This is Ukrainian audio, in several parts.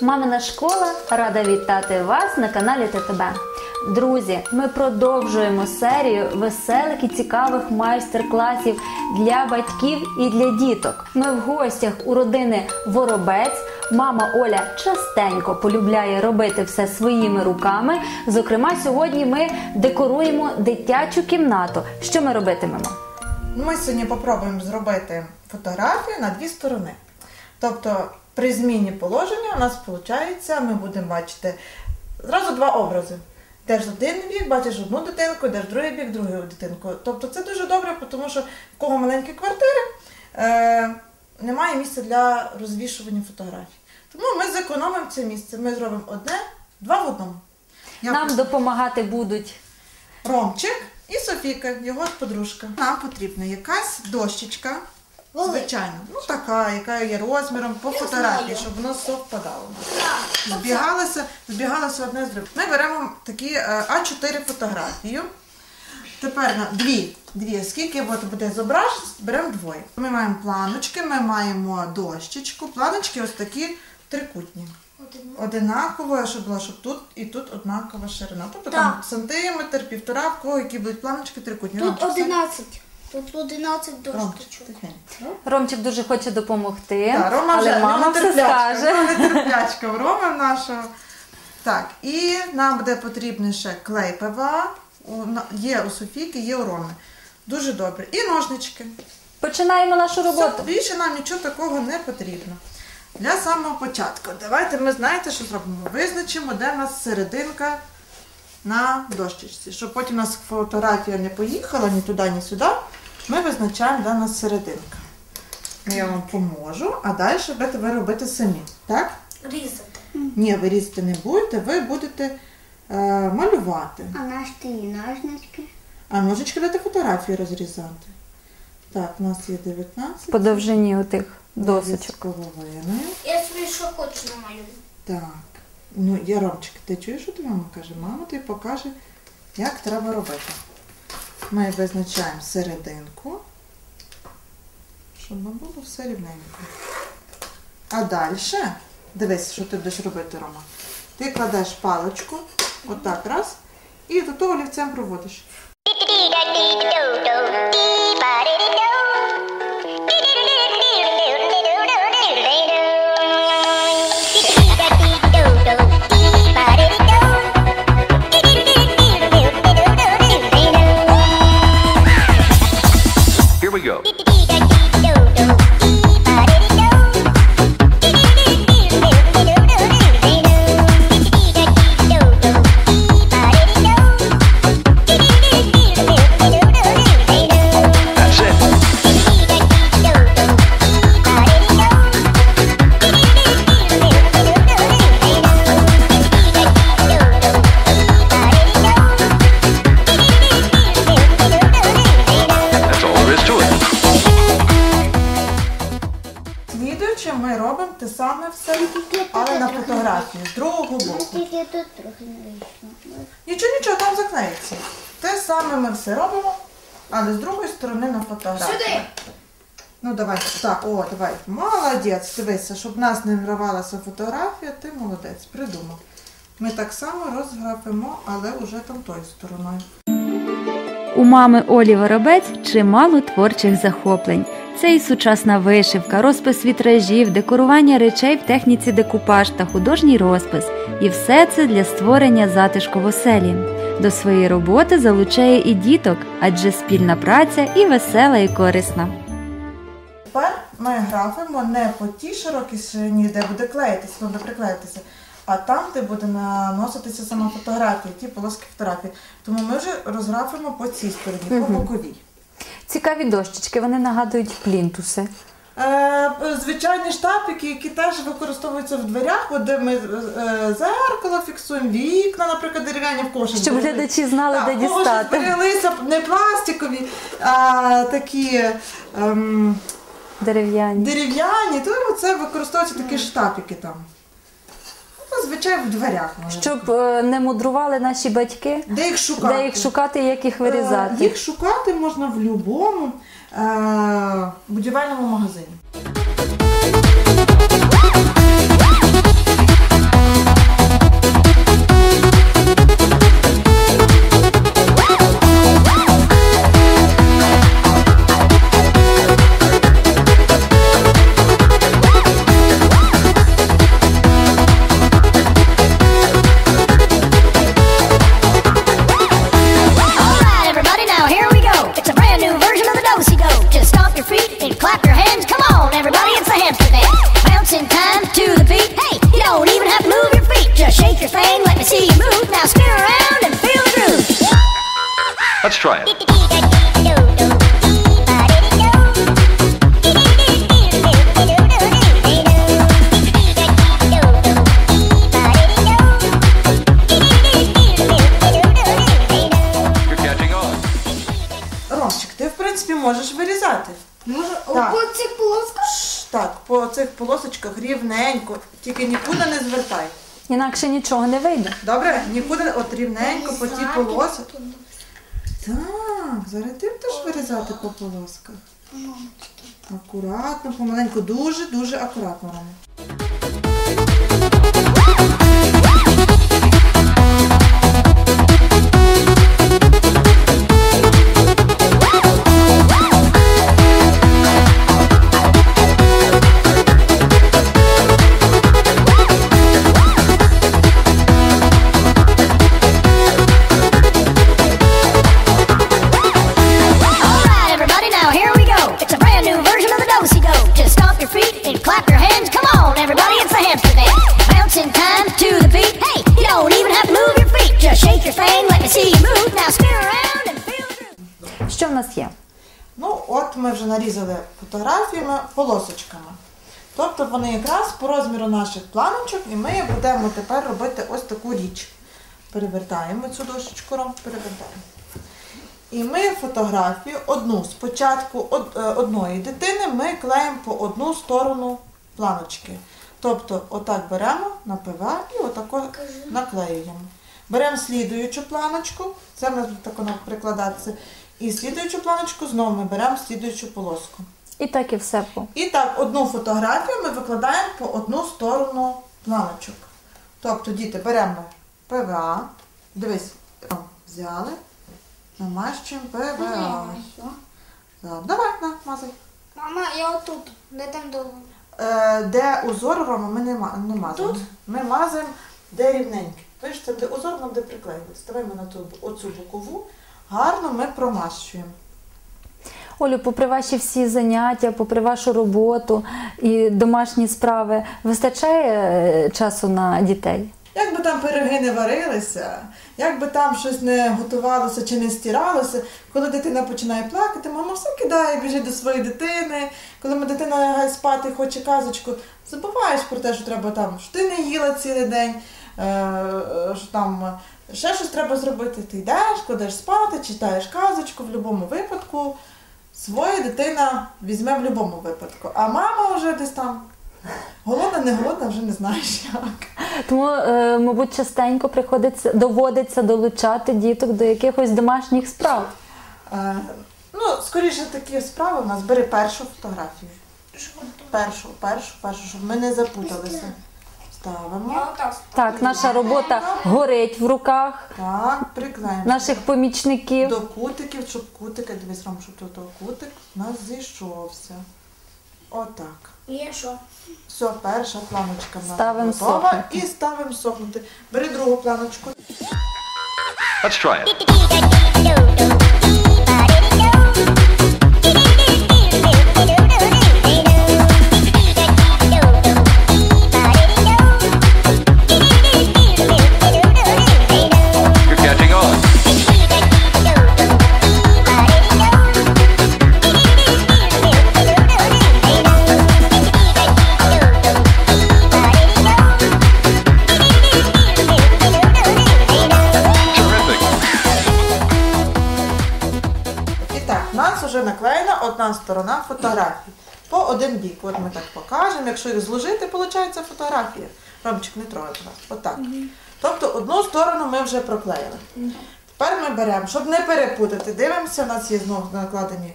Мамина школа рада вітати вас на каналі ТТБ. Друзі, ми продовжуємо серію веселих і цікавих майстер-класів для батьків і для діток. Ми в гостях у родини Воробець. Мама Оля частенько полюбляє робити все своїми руками. Зокрема, сьогодні ми декоруємо дитячу кімнату. Що ми робитимемо? Ми сьогодні попробуємо зробити фотографію на дві сторони. Тобто, при зміні положення у нас виходить, ми будемо бачити зразу два образи. Йдеш в один бік, бачиш одну дитинку, йдеш в другий бік, другу дитинку. Тобто це дуже добре, тому що в кого маленькі квартири, е, немає місця для розвішування фотографій. Тому ми зекономимо це місце. Ми зробимо одне, два в одному. Я Нам допомагати будуть Ромчик і Софійка, його подружка. Нам потрібна якась дощечка. Звичайно, ну така, яка є розміром по фотографії, щоб воно совпадало. Збігалося, збігалося одне з другим. Ми беремо такі е, А4 фотографію. Тепер на дві. Дві. Скільки от буде зображень, беремо двоє. Ми маємо планочки, ми маємо дощечку. Планочки ось такі трикутні. Одинаково, щоб було, щоб тут і тут однакова ширина. Тобто там сантиметр, півтора, в кого які будуть планочки трикутні. Тут Ромчик, 11. Тут 11 Ромчик, Ромчик дуже хоче допомогти, Так, Рома але вже мама все терплячка, скаже. ну, не терплячка в Роми нашого. Так, і нам буде потрібен ще клей ПВА. У- на- Є у Софійки, є у Роми. Дуже добре. І ножнички. Починаємо нашу Все, роботу. більше нам нічого такого не потрібно. Для самого початку. Давайте ми знаєте, що зробимо? Визначимо, де в нас серединка на дощечці. Щоб потім у нас фотографія не поїхала ні туди, ні сюди. Ми визначаємо, де нас серединка. Я вам поможу, а далі будете ви робити самі. Так? Різати. Ні, ви різати не будете, ви будете е, малювати. А наш ти ножнички? А ножички будете фотографії розрізати. Так, у нас є 19. По довжині отих досочок. половиною. Я собі що хочу намалюю. Так. Ну, я Ромчик, ти чуєш, що тобі мама каже? Мама тобі покаже, як треба робити. Ми визначаємо серединку, щоб було все рівненько. А далі, дивись, що ти будеш робити, Рома. Ти кладеш паличку, отак раз, і до того олівцем проводиш. Нічого. Те саме ми все робимо, але з другої сторони на фотографії. Сюди. Ну давай, так, о, давай. Молодець, дивися, щоб в нас не вривалася фотографія, ти молодець, придумав. Ми так само розграфимо, але вже там тою стороною. У мами Олі Воробець чимало творчих захоплень. Це і сучасна вишивка, розпис вітражів, декорування речей в техніці декупаж та художній розпис. І все це для створення затишку в оселі. До своєї роботи залучає і діток, адже спільна праця і весела, і корисна. Тепер ми графимо не по тій широкій ширині, де буде клеїтися, буде приклеїтися, а там, де буде наноситися сама фотографія, ті полоски фотографії. Тому ми вже розграфимо по цій стороні, по боковій. Цікаві дощечки, вони нагадують плінтуси. Е, звичайні штапики, які теж використовуються в дверях, де ми е, зеркало фіксуємо, вікна, наприклад, дерев'яні в кошик. Щоб глядачі знали, Так, де ж дістати. збереглися не пластикові, а такі ем, Дерев'яні. дерев'яні, то це використовуються такі штапики там. Ну, Зазвичай в дверях. Щоб е, не мудрували наші батьки, Де їх шукати? де їх шукати, як їх Е, вирізати. Їх шукати можна в будь-якому будівельному магазині. По полосочках рівненько, тільки нікуди не звертай. Інакше нічого не вийде. Добре? Нікуди от рівненько по тій полосі. Так, зараз ти будеш вирізати по полосках. Акуратно, помаленьку, дуже, дуже акуратно, Рома. Ми вже нарізали фотографіями полосочками. Тобто вони якраз по розміру наших планочок, і ми будемо тепер робити ось таку річ. Перевертаємо цю дошечку, перевертаємо. І ми фотографію одну спочатку е, одної дитини ми клеїмо по одну сторону планочки. Тобто, отак беремо на ПВА і отако наклеюємо. Беремо слідуючу планочку, це в нас буде прикладатися. І слідуючу планочку знову ми беремо слідуючу полоску. І так і все по. І так, одну фотографію ми викладаємо по одну сторону планочок. Тобто, діти, беремо ПВА. Дивись, о, взяли, намащуємо ПВА. Так, Давай, на, мазай. Мама, я отут. Де там довго? Е, де узор Рома, ми не, ма- не мазаємо. Тут? Ми мазаємо, де рівненький. Бачиш, це де узор нам де приклеюватися. Давай ми на ту, оцю бокову. Гарно ми промащуємо. Олю, попри ваші всі заняття, попри вашу роботу і домашні справи, вистачає е, часу на дітей? Як би там пироги не варилися, як би там щось не готувалося чи не стиралося, коли дитина починає плакати, мама все кидає, біжить до своєї дитини. Коли ми дитина лягає спати, хоче казочку, забуваєш про те, що треба там, що ти не їла цілий день, е, е, що там ще щось треба зробити. Ти йдеш, кладеш спати, читаєш казочку в будь-якому випадку. Своя дитина візьме в будь-якому випадку. А мама вже десь там голодна, не голодна, вже не знаєш як. Тому, е, мабуть, частенько приходиться доводиться долучати діток до якихось домашніх справ. Е, ну, скоріше такі справи у нас бери першу фотографію. Першу, першу, першу, щоб ми не запуталися. Ставимо. Так, наша робота горить в руках Так, приклеїмо. наших помічників. До кутиків, щоб кутики, дивись, Ром, щоб тут кутик у нас зійшовся. Отак. Є що? Все, перша планочка в нас Ставимо готова. сохнути. І ставимо сохнути. Бери другу планочку. Let's try it. Якщо їх зложити, виходить фотографія. Ромчик, не трогай, будь ласка. Отак. Тобто одну сторону ми вже проклеїли. Тепер ми беремо, щоб не перепутати, дивимося, у нас є знову накладені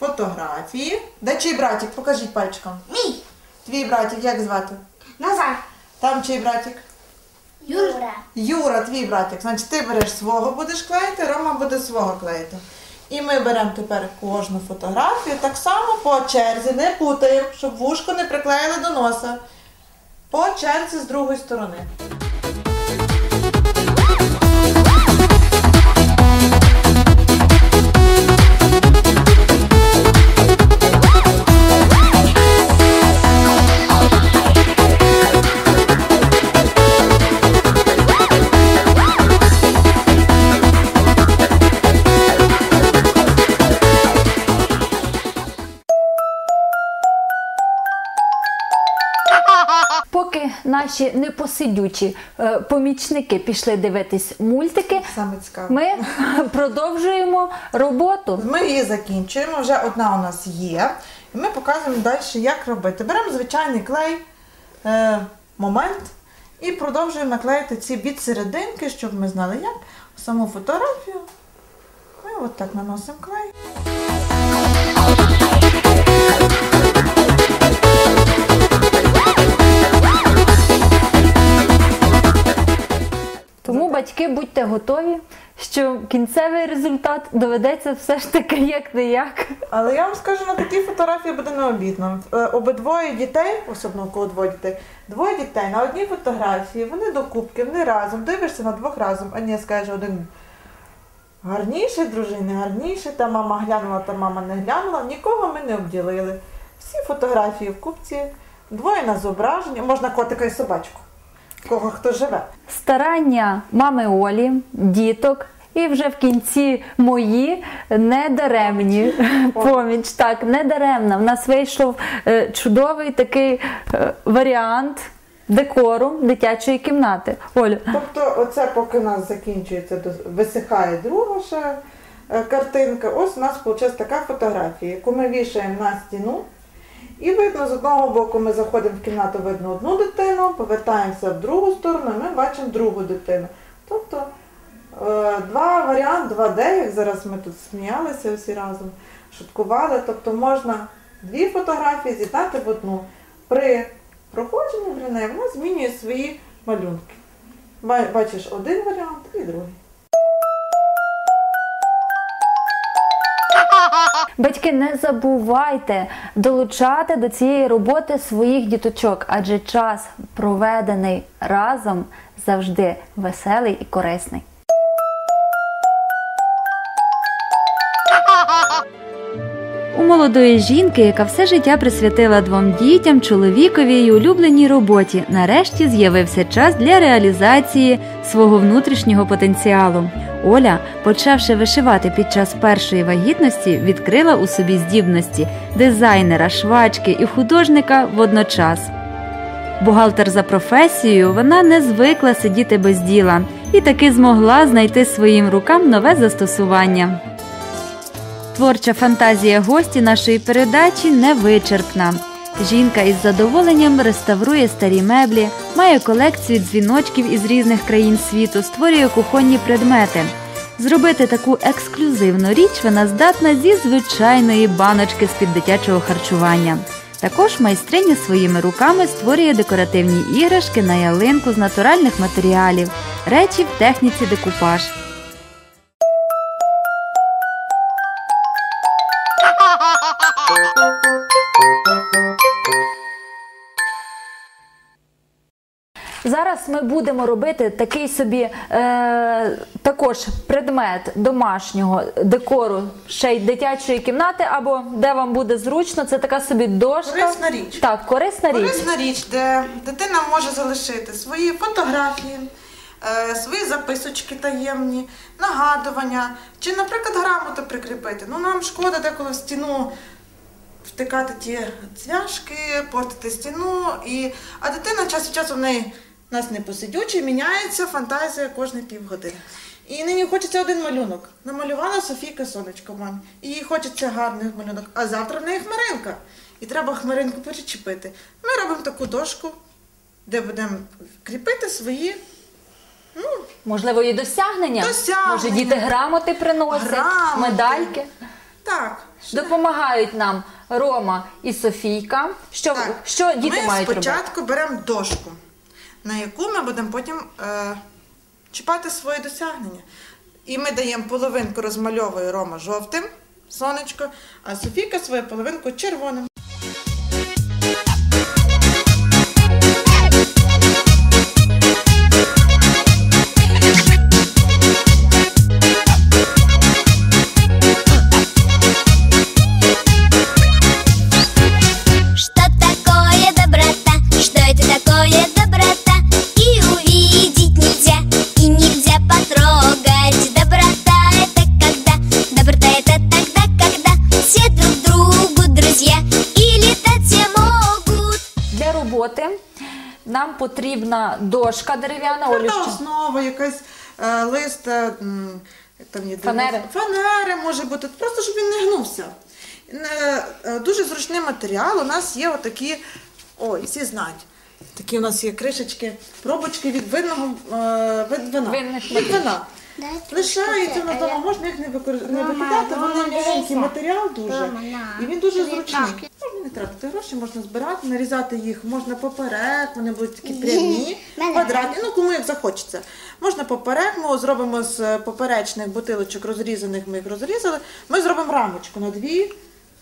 фотографії. Де чий братик? Покажіть пальчиком. Мій. Твій братик, як звати? Назар. Там чий братик? Юра. Юра, твій братик. Значить, ти береш свого будеш клеїти, Рома буде свого клеїти. І ми беремо тепер кожну фотографію так само по черзі, не путаємо, щоб вушко не приклеїли до носа. По черзі з другої сторони. Поки наші непосидючі е, помічники пішли дивитись мультики, Саме ми продовжуємо роботу. Ми її закінчуємо, вже одна у нас є. І ми показуємо далі, як робити. Беремо звичайний клей, е, момент і продовжуємо наклеїти ці від серединки, щоб ми знали, як саму фотографію. Ми от так наносимо клей. Тому батьки будьте готові, що кінцевий результат доведеться все ж таки як не як. Але я вам скажу, на такій фотографії буде необідно. Е, Обидвоє дітей, особливо коло двоє дітей, двоє дітей на одній фотографії, вони до кубки, вони разом, дивишся на двох разом, а ні, скаже один гарніший, дружини гарніший, та мама глянула, та мама не глянула, нікого ми не обділили. Всі фотографії в кубці, двоє на зображення, можна котика і собачку, кого хто живе. Старання мами Олі, діток. І вже в кінці мої недаремні поміч. Так, недаремна. В нас вийшов е, чудовий такий е, варіант декору дитячої кімнати. Оля, Тобто, оце поки у нас закінчується, висихає друга ще е, картинка. Ось у нас виходить така фотографія, яку ми вішаємо на стіну. І видно, з одного боку ми заходимо в кімнату, видно одну дитину, повертаємося в другу сторону, і ми бачимо другу дитину. Тобто е, два варіанти, 2D, як зараз ми тут сміялися всі разом, шуткували. Тобто можна дві фотографії з'єднати в одну. При проходженні в вона змінює свої малюнки. Бачиш один варіант і другий. Батьки, не забувайте долучати до цієї роботи своїх діточок, адже час, проведений разом, завжди веселий і корисний. Молодої жінки, яка все життя присвятила двом дітям, чоловікові й улюбленій роботі, нарешті з'явився час для реалізації свого внутрішнього потенціалу. Оля, почавши вишивати під час першої вагітності, відкрила у собі здібності дизайнера, швачки і художника водночас. Бухгалтер за професією, вона не звикла сидіти без діла і таки змогла знайти своїм рукам нове застосування. Творча фантазія гості нашої передачі невичерпна. Жінка із задоволенням реставрує старі меблі, має колекцію дзвіночків із різних країн світу, створює кухонні предмети. Зробити таку ексклюзивну річ вона здатна зі звичайної баночки з-під дитячого харчування. Також майстриня своїми руками створює декоративні іграшки на ялинку з натуральних матеріалів, речі в техніці декупаж. Зараз ми будемо робити такий собі е, також предмет домашнього декору ще й дитячої кімнати, або де вам буде зручно. Це така собі дошка. Корисна річ. Так, корисна річ. Корисна річ, де дитина може залишити свої фотографії, е, свої записочки таємні, нагадування, чи, наприклад, грамоту прикріпити. Ну, нам шкода деколи в стіну втикати ті цвяшки, портити стіну. І... А дитина час від часу в неї у нас не посидючий, міняється фантазія кожні півгодини. І нині хочеться один малюнок. Намалювала Софійка сонечко мамі. І їй хочеться гарний малюнок. А завтра в неї хмаринка. І треба хмаринку перечепити. Ми робимо таку дошку, де будемо кріпити свої ну, Можливо, і досягнення. Досягнення. Може, діти грамоти приносять, Грамоти. медальки. так. Допомагають нам Рома і Софійка. Що, Так, що діти ми мають робити? спочатку беремо дошку, на яку ми будемо потім е, чіпати свої досягнення. І ми даємо половинку розмальовує Рома жовтим, сонечко, а Софійка свою половинку червоним. Потрібна дошка дерев'яна. Що? основа, якась е, лист, е, м, там є Фанери. Фанери може бути, просто щоб він не гнувся. Не, е, дуже зручний матеріал. У нас є отакі, ой, всі знають. Такі у нас є кришечки, пробочки від винного е, від вина. Винних від вина. Лишаються на дома, можна їх не, викидати, вони м'який матеріал дуже. І він дуже зручний. Можна не тратити гроші, можна збирати, нарізати їх, можна поперек, вони будуть такі прямі, квадратні, ну кому як захочеться. Можна поперек, ми зробимо з е, поперечних бутилочок розрізаних, ми їх розрізали. Ми зробимо рамочку на дві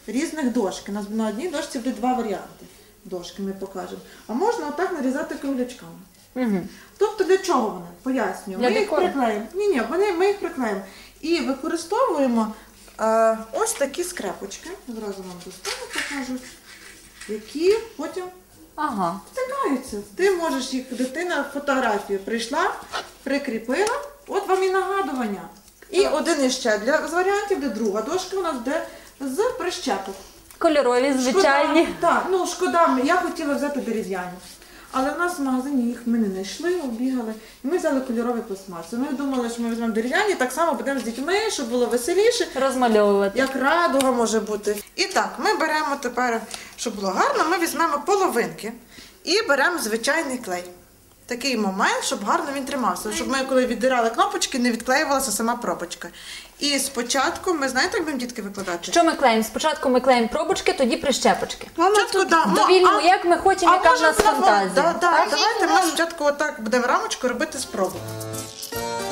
різних дошки. На одній дошці буде два варіанти. Дошки ми покажемо. А можна отак нарізати круглячками. Мгм. Тобто для чого вони? Пояснюю. Ми їх приклеїмо. Ні, ні, вони, ми їх приклеїмо. І використовуємо е, ось такі скрепочки. Зразу вам достану покажу, які потім Ага. втикаються. Ти можеш їх, дитина фотографію прийшла, прикріпила, от вам і нагадування. І один іще для з варіантів, де друга дошка у нас де з прищепок. Кольорові, звичайні. Шкода, так, ну шкода, я хотіла взяти дерев'яні. Але в нас в магазині їх ми не знайшли, обігали. І ми взяли кольорові пластмаси. Ми думали, що ми візьмемо дерев'яні, так само будемо з дітьми, щоб було веселіше, Розмальовувати. як радуга може бути. І так, ми беремо тепер, щоб було гарно, ми візьмемо половинки і беремо звичайний клей. Такий момент, щоб гарно він тримався, щоб ми, коли віддирали кнопочки, не відклеювалася сама пробочка. І спочатку ми знаєте, як будемо дітки викладати? Що ми клеїмо? Спочатку ми клеїмо пробочки, тоді прищепочки. Спочатку, да, ну, Довільно, а- як ми хочемо, яка в нас фантазія. Да, да, давайте ми спочатку отак будемо рамочку робити спробу.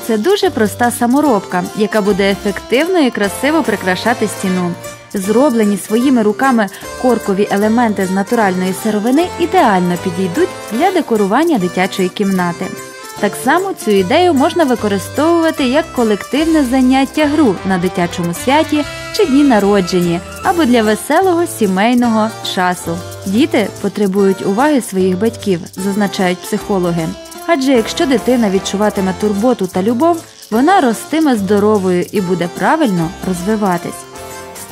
Це дуже проста саморобка, яка буде ефективно і красиво прикрашати стіну. Зроблені своїми руками коркові елементи з натуральної сировини ідеально підійдуть для декорування дитячої кімнати. Так само цю ідею можна використовувати як колективне заняття гру на дитячому святі чи дні народження або для веселого сімейного часу. Діти потребують уваги своїх батьків, зазначають психологи. Адже якщо дитина відчуватиме турботу та любов, вона ростиме здоровою і буде правильно розвиватись.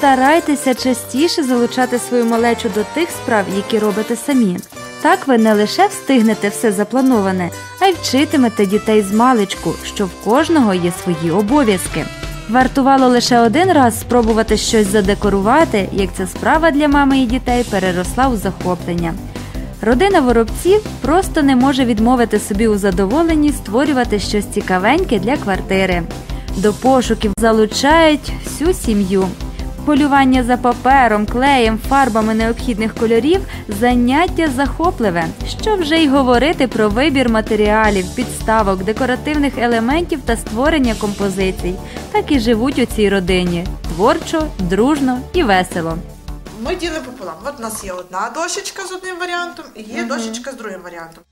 Старайтеся частіше залучати свою малечу до тих справ, які робите самі. Так ви не лише встигнете все заплановане, а й вчитимете дітей з маличку, що в кожного є свої обов'язки. Вартувало лише один раз спробувати щось задекорувати, як ця справа для мами і дітей переросла у захоплення. Родина воробців просто не може відмовити собі у задоволенні створювати щось цікавеньке для квартири. До пошуків залучають всю сім'ю. Полювання за папером, клеєм, фарбами необхідних кольорів заняття захопливе. Що вже й говорити про вибір матеріалів, підставок, декоративних елементів та створення композицій. Так і живуть у цій родині творчо, дружно і весело. Ми ділимо пополам. От у нас є одна дощечка з одним варіантом і є дощечка з другим варіантом.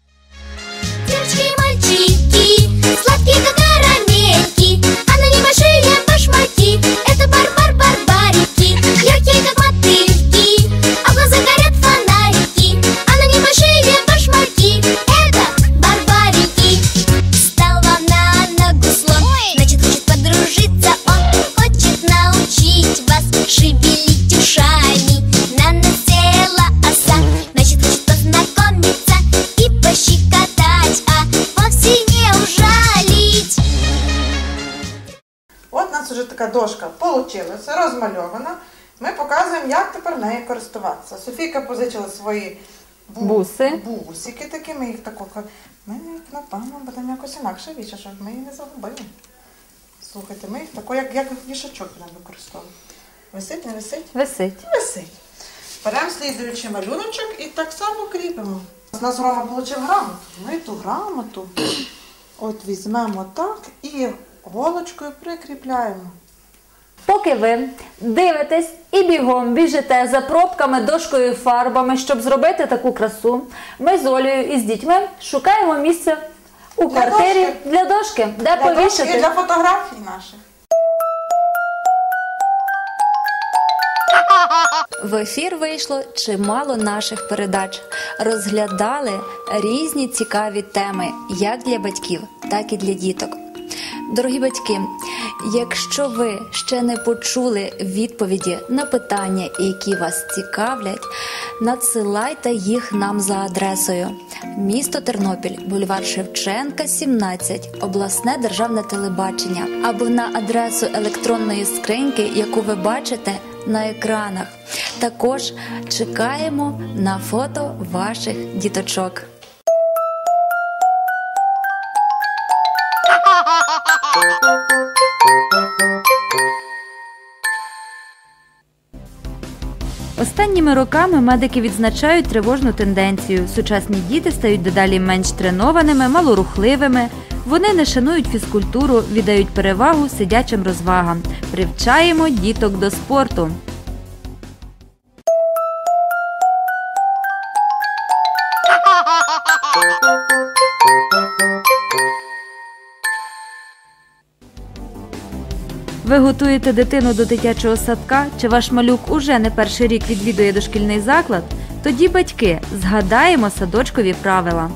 Девочки мальчики, сладкие как карамельки, а на небольшие башмаки, это бар-бар-барбарики, дошка получилася, розмальована. Ми показуємо, як тепер нею користуватися. Софійка позичила свої бу- Буси. бусики такі, ми їх тако. Ми їх, напевно, будемо якось інакше вішати, щоб ми її не загубили. Слухайте, ми їх тако, як, як вішачок будемо використовувати. Висить, не висить? Висить. Висить. Беремо слідуючий малюночок і так само кріпимо. У нас Рома отримав грамоту. Ми ту грамоту от візьмемо так і голочкою прикріпляємо. Поки ви дивитесь і бігом біжите за пробками, дошкою і фарбами, щоб зробити таку красу, ми з Олею і з дітьми шукаємо місце у Для квартирі дошки. для дошки, де Для дошки і для фотографій наших. В ефір вийшло чимало наших передач. Розглядали різні цікаві теми, як для батьків, так і для діток. Дорогі батьки, якщо ви ще не почули відповіді на питання, які вас цікавлять, надсилайте їх нам за адресою місто Тернопіль, бульвар Шевченка, 17, обласне державне телебачення або на адресу електронної скриньки, яку ви бачите на екранах. Також чекаємо на фото ваших діточок. Останніми роками медики відзначають тривожну тенденцію. Сучасні діти стають дедалі менш тренованими, малорухливими. Вони не шанують фізкультуру, віддають перевагу сидячим розвагам. Привчаємо діток до спорту. Ви готуєте дитину до дитячого садка, чи ваш малюк уже не перший рік відвідує дошкільний заклад? Тоді батьки згадаємо садочкові правила.